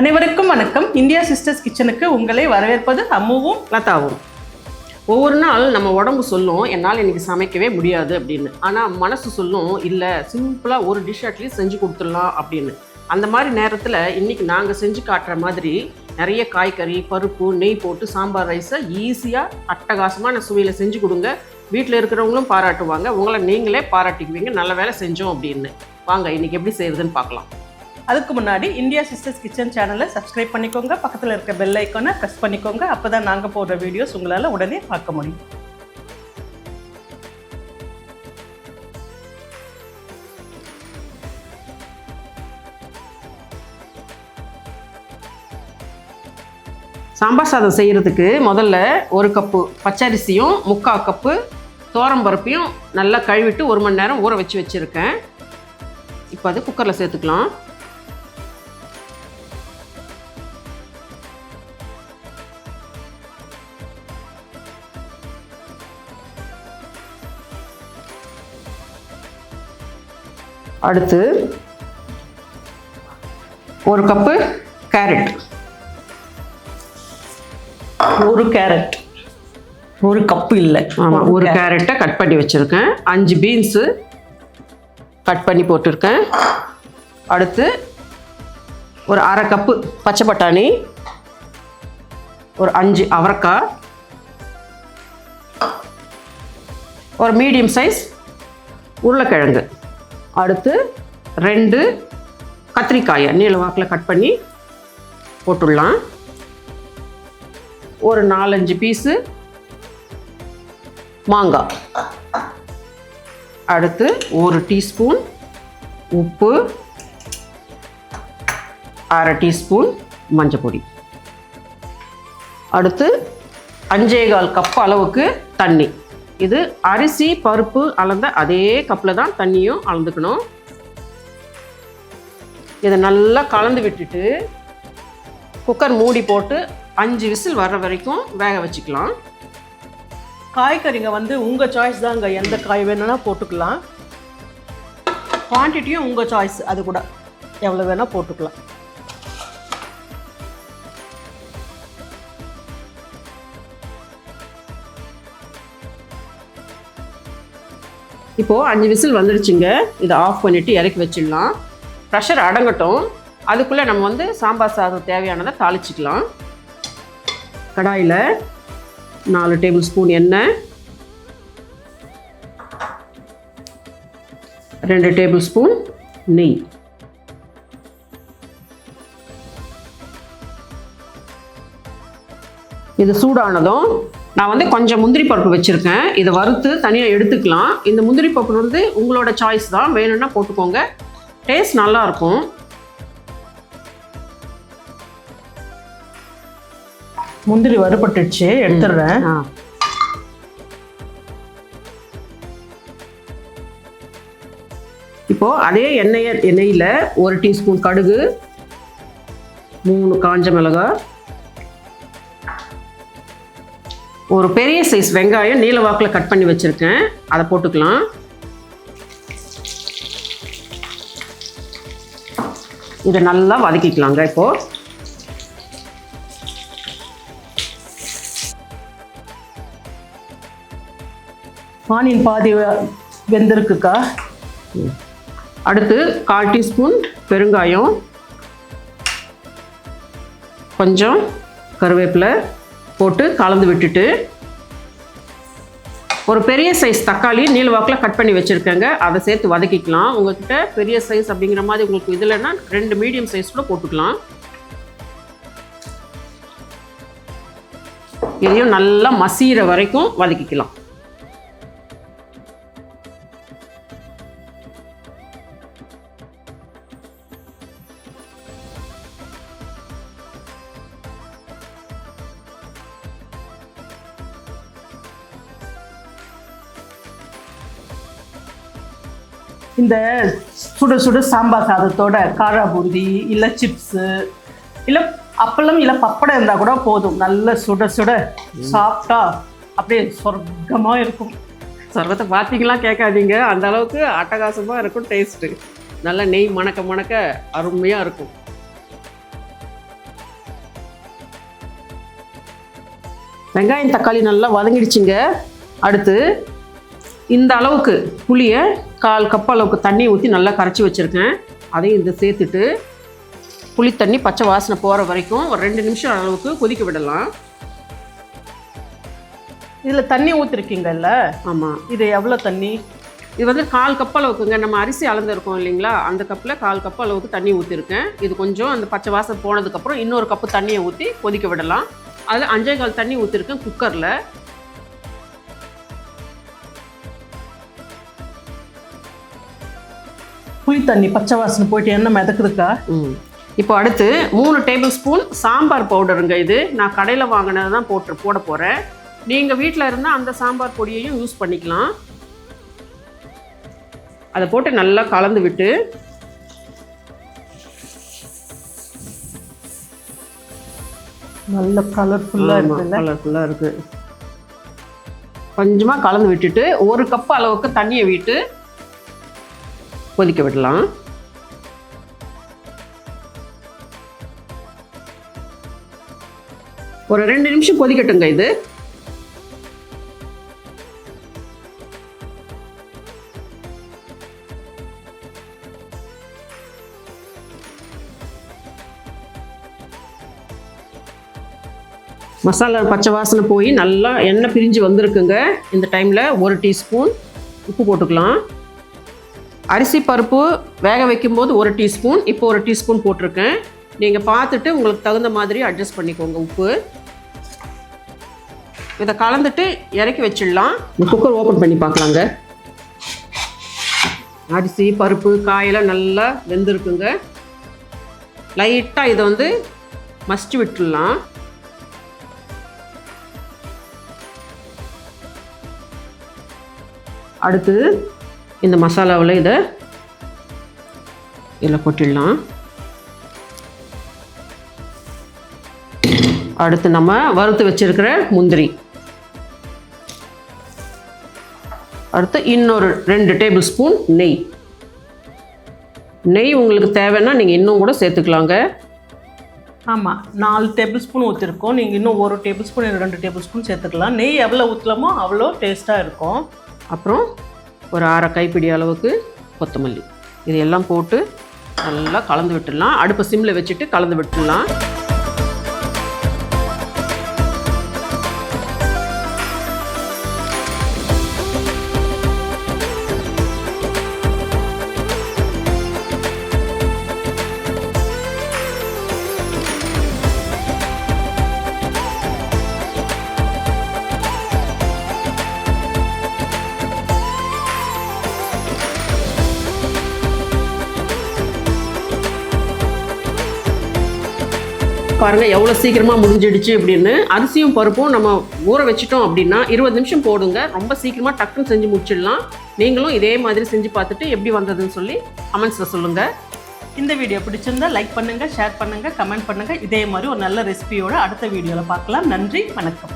அனைவருக்கும் வணக்கம். India sisters கிச்சனுக்கு உங்களை வரவேற்பது அம்முவும் லதாவும். ஒவ்வொரு நாள் நம்ம உடம்பு சொல்லும் என்னால் இன்றைக்கி சமைக்கவே முடியாது அப்படின்னு. ஆனால் மனசு சொல்லும் இல்லை சிம்பிளாக ஒரு டிஷ் அட்லீஸ்ட் செஞ்சு கொடுத்துடலாம் அப்படின்னு. அந்த மாதிரி நேரத்தில் இன்னைக்கு நாங்கள் செஞ்சு காட்டுற மாதிரி நிறைய காய்கறி பருப்பு நெய் போட்டு சாம்பார் ரைஸை ஈஸியாக அட்டகாசமான சுவையில் செஞ்சு கொடுங்க. வீட்டில் இருக்கிறவங்களும் பாராட்டுவாங்க. உங்களை நீங்களே பாராட்டிக்குவீங்க. நல்ல வேலை செஞ்சோம் அப்படின்னு. வாங்க இன்னைக்கு எப்படி செய்கிறதுன்னு பார்க்கலாம். அதுக்கு முன்னாடி இந்தியா சிஸ்டர்ஸ் கிச்சன் சேனலை சப்ஸ்கிரைப் பண்ணிக்கோங்க. பக்கத்தில் இருக்க பெல் ஐக்கோனை ப்ரெஸ் பண்ணிக்கோங்க. அப்போ தான் நாங்கள் போடுற வீடியோஸ் உங்களால் உடனே பார்க்க முடியும். சாம்பார் சாதம் செய்கிறதுக்கு முதல்ல ஒரு கப்பு பச்சரிசியும் முக்கால் கப்பு பருப்பையும் நல்லா கழுவிட்டு ஒரு மணி நேரம் ஊற வச்சு வச்சுருக்கேன். இப்போ அது குக்கரில் சேர்த்துக்கலாம். அடுத்து ஒரு கப்பு கேரட். ஒரு கேரட். ஒரு கப்பு இல்லை. ஆமாம் ஒரு கேரட்டை கட் பண்ணி வச்சுருக்கேன். அஞ்சு பீன்ஸு கட் பண்ணி போட்டிருக்கேன். அடுத்து ஒரு அரை கப்பு பச்சை பட்டாணி ஒரு அஞ்சு அவரைக்காய் ஒரு மீடியம் சைஸ் உருளைக்கிழங்கு. அடுத்து ரெண்டு கத்திரிக்காயை நீள வாக்கில் கட் பண்ணி போட்டுடலாம். ஒரு நாலஞ்சு பீஸு மாங்காய். அடுத்து ஒரு டீஸ்பூன் உப்பு அரை டீஸ்பூன் மஞ்சப்பொடி. அடுத்து அஞ்சே கால் கப் அளவுக்கு தண்ணி. இது அரிசி பருப்பு அளந்த அதே கப்பில் தான் தண்ணியும் அளந்துக்கணும். இதை நல்லா கலந்து விட்டுட்டு குக்கர் மூடி போட்டு அஞ்சு விசில் வர்ற வரைக்கும் வேக வச்சுக்கலாம். காய்கறிங்க வந்து உங்கள் சாய்ஸ் தாங்க. எந்த காய் வேணும்னா போட்டுக்கலாம். குவான்டிட்டியும் உங்கள் சாய்ஸ் அது கூட. எவ்வளோ வேணால் போட்டுக்கலாம். இப்போது அஞ்சு விசில் வந்துடுச்சுங்க இதை ஆஃப் பண்ணிவிட்டு இறக்கி வச்சிடலாம். ப்ரெஷர் அடங்கட்டும். அதுக்குள்ளே நம்ம வந்து சாம்பார் சாதம் தேவையானதை தாளிச்சிக்கலாம். கடாயில் நாலு டேபிள் ஸ்பூன் எண்ணெய். ரெண்டு டேபிள் ஸ்பூன் நெய். இது சூடானதும் நான் வந்து கொஞ்சம் முந்திரி பருப்பு வச்சுருக்கேன். இதை வறுத்து தனியாக எடுத்துக்கலாம். இந்த முந்திரி பருப்பு வந்து உங்களோட சாய்ஸ் தான். வேணும்னா போட்டுக்கோங்க. டேஸ்ட் நல்லாயிருக்கும் முந்திரி வறுபட்டுடுச்சு. எடுத்துடுறேன். இப்போது அதே எண்ணெயை எண்ணெயில் ஒரு டீஸ்பூன் கடுகு மூணு காஞ்ச மிளகாய் ஒரு பெரிய சைஸ் வெங்காயம் நீல வாக்கில் கட் பண்ணி வச்சுருக்கேன். அதை போட்டுக்கலாம். இதை நல்லா வதக்கிக்கலாங்க இப்போது ஆனியன் பாதி வெந்திருக்குக்கா? அடுத்து கால் டீஸ்பூன் பெருங்காயம். கொஞ்சம் கருவேப்பிலை. போட்டு கலந்து விட்டுட்டு ஒரு பெரிய சைஸ் தக்காளி நீள்வாக்கில் கட் பண்ணி வச்சுருக்கேங்க. அதை சேர்த்து வதக்கிக்கலாம். உங்ககிட்ட பெரிய சைஸ் அப்படிங்கிற மாதிரி உங்களுக்கு இதில்னா ரெண்டு மீடியம் சைஸ் கூட போட்டுக்கலாம். இதையும் நல்லா மசிகிற வரைக்கும் வதக்கிக்கலாம். இந்த சுட சுட சாம்பார் சாதத்தோட காரா பூந்தி இல்லை சிப்ஸு இல்லை அப்பளம் இல்லை பப்படம் இருந்தால் கூட போதும். நல்ல சுட சுட சாப்பிட்டா அப்படியே சொர்க்கமாக இருக்கும். சொர்க்கத்தை பார்த்தீங்களா கேட்காதீங்க. அந்த அளவுக்கு அட்டகாசமாக இருக்கும் டேஸ்ட்டு நல்லா நெய் மணக்க மணக்க அருமையாக இருக்கும். வெங்காயம் தக்காளி நல்லா வதங்கிடுச்சிங்க. அடுத்து இந்த அளவுக்கு புளியை கால் கப் அளவுக்கு தண்ணி ஊற்றி நல்லா கரைச்சி வச்சுருக்கேன். அதையும் இதை சேர்த்துட்டு புளி தண்ணி பச்சை வாசனை போகிற வரைக்கும் ஒரு ரெண்டு நிமிஷம் அளவுக்கு கொதிக்க விடலாம். இதில் தண்ணி ஊற்றிருக்கீங்கல்ல ஆமாம் இது எவ்வளோ தண்ணி? இது வந்து கால் கப் அளவுக்குங்க. நம்ம அரிசி அளந்துருக்கோம் இல்லைங்களா? அந்த கப்பில் கால் கப் அளவுக்கு தண்ணி ஊற்றிருக்கேன் இது கொஞ்சம் அந்த பச்சை வாசம் போனதுக்கப்புறம் இன்னொரு கப்பு தண்ணியை ஊற்றி கொதிக்க விடலாம். அதில் அஞ்சே கால் தண்ணி ஊற்றிருக்கேன் குக்கரில். புளி தண்ணி பச்சை வாசனை போயிட்டு என்ன மிதக்குதுக்கா? இப்போ அடுத்து மூணு டேபிள் ஸ்பூன் சாம்பார் பவுடருங்க இது. நான் கடையில் வாங்கினது தான் போட்டு போட போகிறேன் நீங்கள் வீட்டில் இருந்தால் அந்த சாம்பார் பொடியையும் யூஸ் பண்ணிக்கலாம். அதை போட்டு நல்லா கலந்து விட்டு நல்ல கலர்ஃபுல்லாக இருக்குல்ல? கலர்ஃபுல்லாக இருக்குது கொஞ்சமாக கலந்து விட்டுட்டு ஒரு கப் அளவுக்கு தண்ணியை விட்டு கொதிக்க விடலாம். ஒரு ரெண்டு நிமிஷம் கொதிக்கட்டுங்க இது. மசாலா பச்சை வாசனை போய் நல்லா எண்ணெய் பிரிஞ்சு வந்திருக்குங்க. இந்த டைமில் ஒரு டீஸ்பூன் உப்பு போட்டுக்கலாம். அரிசி பருப்பு வேக வைக்கும்போது ஒரு டீஸ்பூன் இப்போ ஒரு டீஸ்பூன் போட்டிருக்கேன். நீங்கள் பார்த்துட்டு உங்களுக்கு தகுந்த மாதிரி அட்ஜஸ்ட் பண்ணிக்கோங்க உப்பு. இதை கலந்துட்டு இறக்கி வச்சிடலாம். குக்கர் ஓப்பன் பண்ணி பார்க்கலாங்க. அரிசி பருப்பு காயெல்லாம் நல்லா வெந்திருக்குங்க. லைட்டாக இதை வந்து மஸ்ட் விட்டுடலாம். அடுத்து இந்த மசாலாவில் இதை இதில் கொட்டிடலாம். அடுத்து நம்ம வறுத்து வச்சிருக்கிற முந்திரி. அடுத்து இன்னொரு ரெண்டு டேபிள் ஸ்பூன் நெய். நெய் உங்களுக்கு தேவைன்னா நீங்கள் இன்னும் கூட சேர்த்துக்கலாங்க. ஆமாம் நாலு டேபிள் ஸ்பூன் ஊற்றிருக்கோம் நீங்கள் இன்னும் ஒரு டேபிள் ஸ்பூன் ரெண்டு டேபிள் ஸ்பூன் சேர்த்துக்கலாம். நெய் எவ்வளோ ஊற்றலாமோ அவ்வளோ டேஸ்ட்டாக இருக்கும். அப்புறம் ஒரு அரை கைப்பிடி அளவுக்கு கொத்தமல்லி. இது எல்லாம் போட்டு நல்லா கலந்து விட்டுடலாம். அடுப்பை சிம்மில் வச்சுட்டு கலந்து விட்டுடலாம். பாருங்கள் எவ்வளோ சீக்கிரமாக முடிஞ்சிடுச்சு அப்படின்னு. அரிசியும் பருப்பும் நம்ம ஊற வச்சிட்டோம் அப்படின்னா இருபது நிமிஷம் போடுங்க ரொம்ப சீக்கிரமாக டக்குன்னு செஞ்சு முடிச்சிடலாம். நீங்களும் இதே மாதிரி செஞ்சு பார்த்துட்டு எப்படி வந்ததுன்னு சொல்லி கமெண்ட்ஸில் சொல்லுங்கள் இந்த வீடியோ பிடிச்சிருந்தா லைக் பண்ணுங்கள் ஷேர் பண்ணுங்கள் கமெண்ட் பண்ணுங்கள் இதே மாதிரி ஒரு நல்ல ரெசிபியோட அடுத்த வீடியோவில் பார்க்கலாம். நன்றி வணக்கம்.